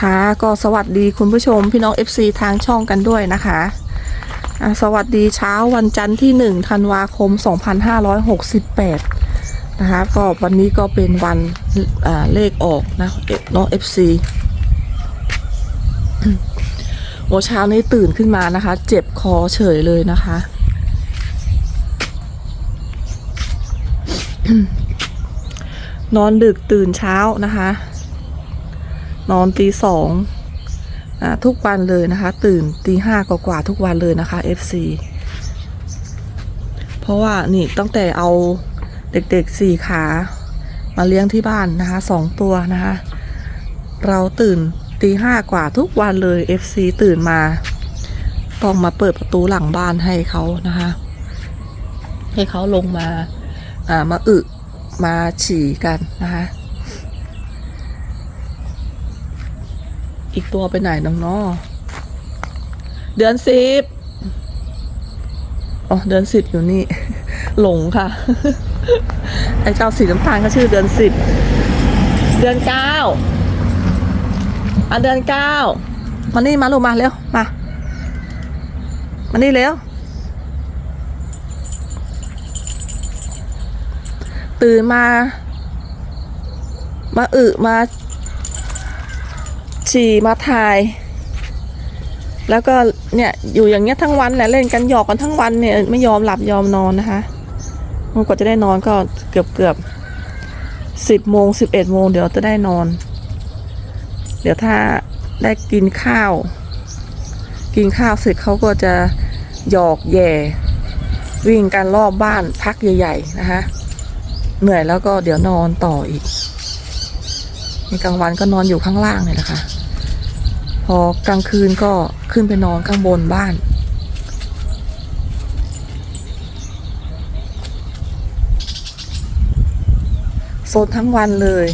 ค่ะก็สวัสดีคุณผู้ชมพี่น้อง FC ทางช่องกันด้วยนะคะสวัสดีเช้าวันจันทร์ที่ 1 ธันวาคม 2568 นะคะก็วันนี้ก็เป็นวันเลขออกนะน้อง FC โอเช้านี้ตื่นขึ้นมานะคะ เจ็บคอเฉยเลยนะคะ นอนดึกตื่นเช้านะคะ นอนตีสองอทุกวันเลยนะคะ ตื่นตีห้ากว่าทุกวันเลยนะคะ FC เพราะว่านี่ตั้งแต่เอาเด็กๆสี่ขา มาเลี้ยงที่บ้านนะคะสองตัวนะคะ เราตื่นตีห้ากว่าทุกวันเลย FC ตื่นมาต้องมาเปิดประตูหลังบ้านให้เขานะคะ ให้เขาลงมาอ่ามาอึมาฉี่กันนะคะ อีกตัวไปไหนน้องนอเดือนสิบอ๋อเดือนสิบอยู่นี่ หลงค่ะ ไอ้เจ้าสีน้ำตาลก็ชื่อเดือนสิบเดือนเก้าอะเดือนเก้ามานี่มาลูกมาเร็วมามานี่เร็วตื่นมา มาอึมา ฉี่มาถ่าย แล้วก็เนี่ยอยู่อย่างเงี้ยทั้งวันแหละเล่นกันหยอกกันทั้งวันเนี่ยไม่ยอมหลับยอมนอนนะคะมันกว่าจะได้นอนก็เกือบเกือบสิบโมงสิบเอ็ดโมงเดี๋ยวจะได้นอน เดี๋ยวถ้าได้กินข้าว กินข้าวเสร็จเขาก็จะหยอกแย่ วิ่งกันรอบบ้านพักใหญ่ ๆ นะคะเหนื่อยแล้วก็เดี๋ยวนอนต่ออีกในกลางวันก็นอนอยู่ข้างล่างเนี่ยแหละคะ พอกลางคืนก็ขึ้นไปนอนข้างบนบ้านโซนทั้งวันเลย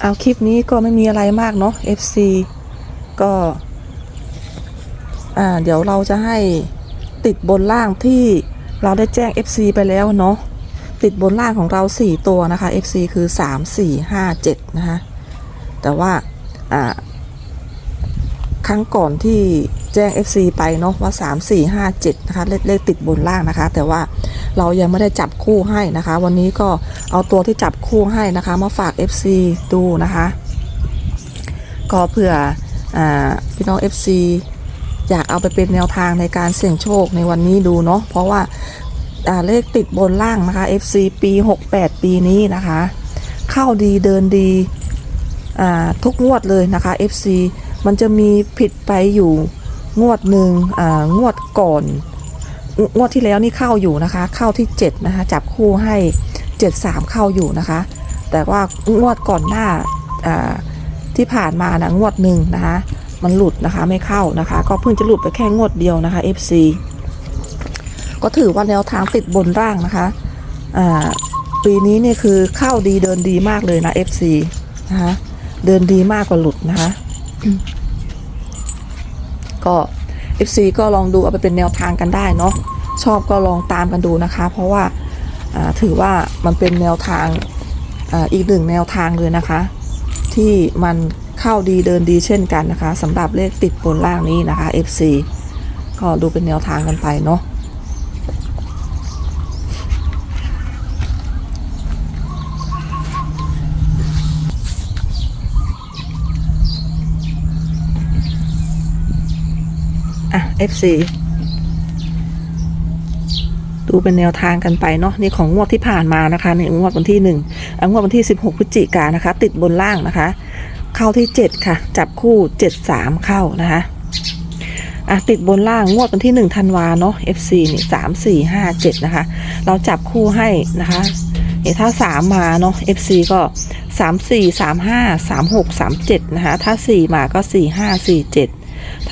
เอาคลิปนี้ก็ไม่มีอะไรมากเนาะ FC ก็อ่าเดี๋ยวเราจะให้ติดบนล่างที่เราได้แจ้ง FC ไปแล้วเนาะ ติดบนล่างของเรา 4 ตัวนะคะ FC คือ 3 4 5 7 นะคะ แต่ว่าครั้งก่อนที่แจ้ง FC ไปเนาะว่า 3 4 5 7 นะคะเลขเลขติดบนล่างนะคะ แต่ว่าเรายังไม่ได้จับคู่ให้นะคะ วันนี้ก็เอาตัวที่จับคู่ให้นะคะ มาฝาก FC ดูนะคะ ก็เผื่ออพี่น้อง FC อยากเอาไปเป็นแนวทางในการเสี่ยงโชคในวันนี้ดูเนาะเพราะว่า เลขติดบนล่างนะคะ FC ปี 68 ปีนี้นะคะ เข้าดีเดินดีทุกงวดเลยนะคะ FC มันจะมีผิดไปอยู่งวดหนึ่งงวดก่อน งวดที่แล้วนี่เข้าอยู่นะคะ เข้าที่ 7 นะคะ จับคู่ให้ 73 เข้าอยู่นะคะ แต่ว่างวดก่อนหน้าที่ผ่านมานะงวดหนึ่งนะคะ มันหลุดนะคะไม่เข้านะคะ ก็เพิ่งจะหลุดไปแค่งวดเดียวนะคะ FC ก็ถือว่าแนวทางติดบนร่างนะคะอ่าปีนี้เนี่ยคือเข้าดีเดินดีมากเลยนะ FC นะคะเดินดีมากกว่าหลุดนะคะ ก็ FC ก็ลองดูเอาไปเป็นแนวทางกันได้เนาะชอบก็ลองตามกันดูนะคะ เพราะว่าถือว่ามันเป็นแนวทางออีกหนึ่งแนวทางเลยนะคะ ที่มันเข้าดีเดินดีเช่นกันนะคะสำหรับเลขติดบนล่างนี้นะคะ FC ก็ดูเป็นแนวทางกันไปเนาะ FC ดูเป็นแนวทางกันไปเนาะนี่ของงวดที่ผ่านมานะคะในงวดวันที่หนึ่งอะงวดวันที่16พฤศจิกายนนะคะ ติดบนล่างนะคะ เข้าที่7ค่ะ จับคู่73เข้านะคะอะติดบนล่างงวดวันที่1ธันวาเนาะ FC นี่3 4 5 7นะคะ เราจับคู่ให้นะคะเนี่ยถ้า3มาเนาะ FC ก็3 4 3 5 3 6 3 7นะคะ ถ้า4มาก็4 5 4 7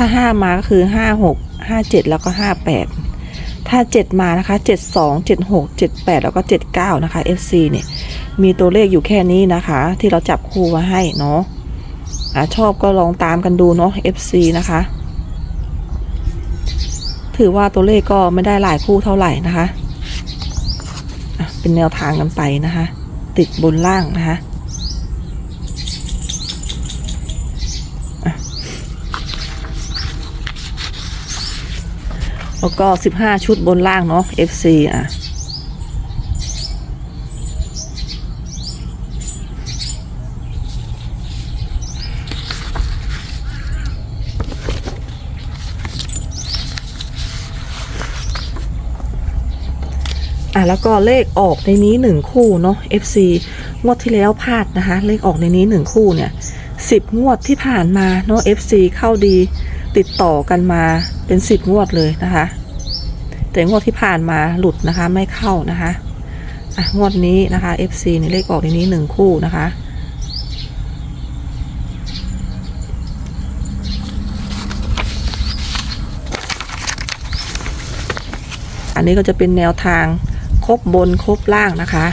ถ้า5มาก็คือ5 6 5 7แล้วก็58ถ้า7มานะคะ72 76 78แล้วก็79นะคะ FC เนี่ย มีตัวเลขอยู่แค่นี้นะคะ ที่เราจับคู่มาให้เนาะอะชอบก็ลองตามกันดูเนาะ FC นะคะ ถือว่าตัวเลขก็ไม่ได้หลายคู่เท่าไหร่นะคะะเป็นแนวทางกันไปนะคะ ติดบนล่างนะคะ แล้วก็15ชุดบนล่างเนาะ FC อะอะแล้วก็เลขออกในนี้หนึ่งคู่เนาะ FC งวดที่แล้วพลาดนะคะ เลขออกในนี้หนึ่งคู่เนี่ยสิบงวดที่ผ่านมาเนาะ FC เข้าดี ติดต่อกันมาเป็นสิบงวดเลยนะคะ แต่งวดที่ผ่านมาหลุดนะคะไม่เข้านะคะอะงวดนี้นะคะ FC ในเลขออกในนี้หนึ่งคู่นะคะอันนี้ก็จะเป็นแนวทางครบบนครบล่างนะคะ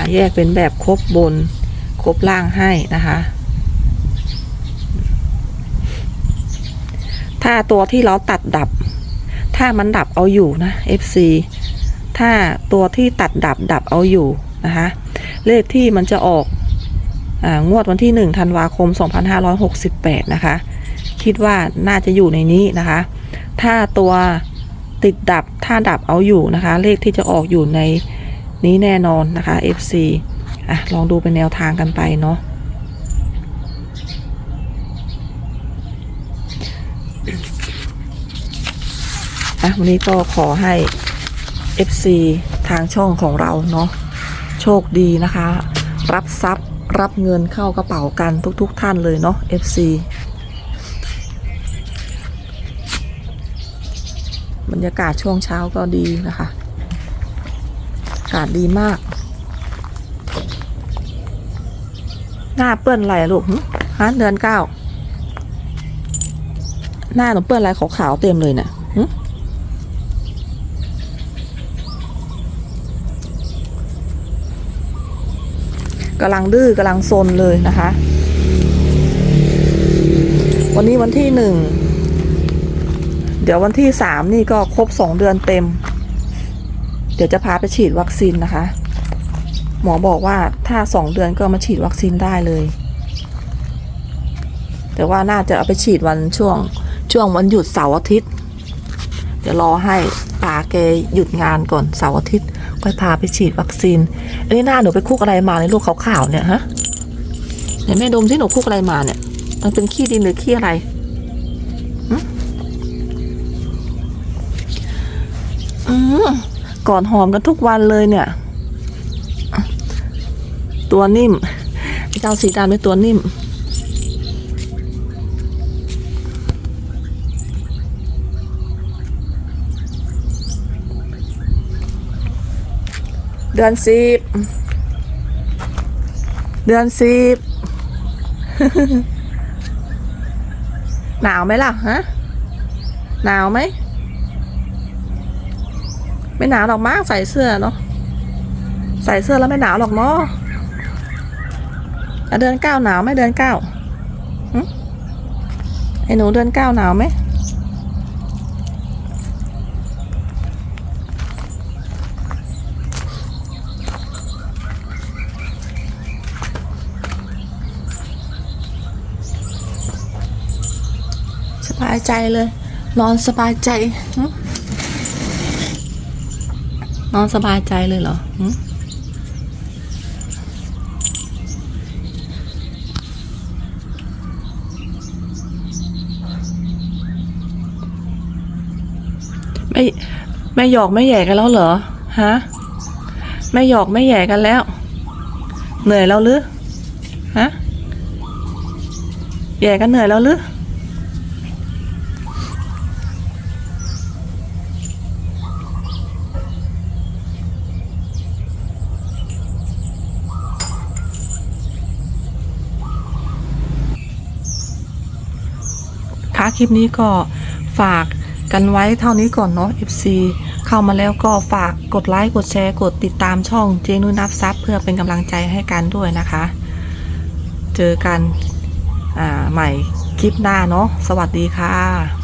ะแยกเป็นแบบครบบนครบล่างให้นะคะ ถ้าตัวที่เราตัดดับ ถ้ามันดับเอาอยู่นะ FC ถ้าตัวที่ตัดดับดับเอาอยู่นะคะเลขที่มันจะออกอางวดวันที่ 1 ธันวาคม 2568 นะคะ คิดว่าน่าจะอยู่ในนี้นะคะ ถ้าตัวติดดับ ถ้าดับเอาอยู่นะคะ เลขที่จะออกอยู่ในนี้แน่นอนนะคะ FC อะ ลองดูเป็นแนวทางกันไปเนาะะวันนี้ก็ขอให้ FC ทางช่องของเราเนาะโชคดีนะคะ รับทรัพย์รับเงินเข้ากระเป๋ากันทุกๆทท่านเลยเนาะ FC บรรยากาศช่วงเช้าก็ดีนะคะอากาศดีมาก หน้าเปื้อนอะไรลูกฮะเดือนเก้าหน้าหนูเปื้อนอะไรขาวๆเต็มเลยเนี่ยำลังดื้อกำลังซนเลยนะคะ วันนี้วันที่หนึ่งเดี๋ยววันที่สามนี่ก็ครบสองเดือนเต็ม เดี๋ยวจะพาไปฉีดวัคซีนนะคะ หมอบอกว่าถ้าสองเดือนก็มาฉีดวัคซีนได้เลย แต่ว่าน่าจะเอาไปฉีดวันช่วงช่วงวันหยุดเสาร์อาทิตย์ เดี๋ยวรอให้ป่าแกหยุดงานก่อนเสาร์อาทิตย์ ค่อยพาไปฉีดวัคซีน อันนี้หน้าหนูไปคุกอะไรมาในลูกขาวๆเนี่ยฮะไหนแม่ดมที่หนูคุกอะไรมาเนี่ย มันเป็นขี้ดินหรือขี้อะไรอืมก่อนหอมกันทุกวันเลยเนี่ย ตัวนิ่มเจ้าสีดำเป็นตัวนิ่ม เดือนสิบ เดือนสิบ หนาวไหมล่ะฮะ หนาวไหม ไม่หนาวหรอกมากใส่เสื้อเนาะ ใส่เสื้อแล้วไม่หนาวหรอกเนาะอะเดือนเก้าหนาวไหมเดือนเก้าไอ้หนูเดือนเก้าหนาวไหม บายใจเลย นอนสบายใจ นอนสบายใจเลยเหรอไม่ไม่หยอกไม่แย่กันแล้วเหรอ ฮะ ไม่หยอกไม่แย่กันแล้ว เหนื่อยแล้วหรือ ฮะ แย่กันเหนื่อยแล้วหรือ คลิปนี้ก็ฝากกันไว้เท่านี้ก่อนเนาะ FC เข้ามาแล้วก็ฝากกดไลค์กดแชร์กดติดตามช่องเจนุนับซับเพื่อเป็นกำลังใจให้กันด้วยนะคะ เจอกันอ่าใหม่คลิปหน้าเนาะสวัสดีค่ะ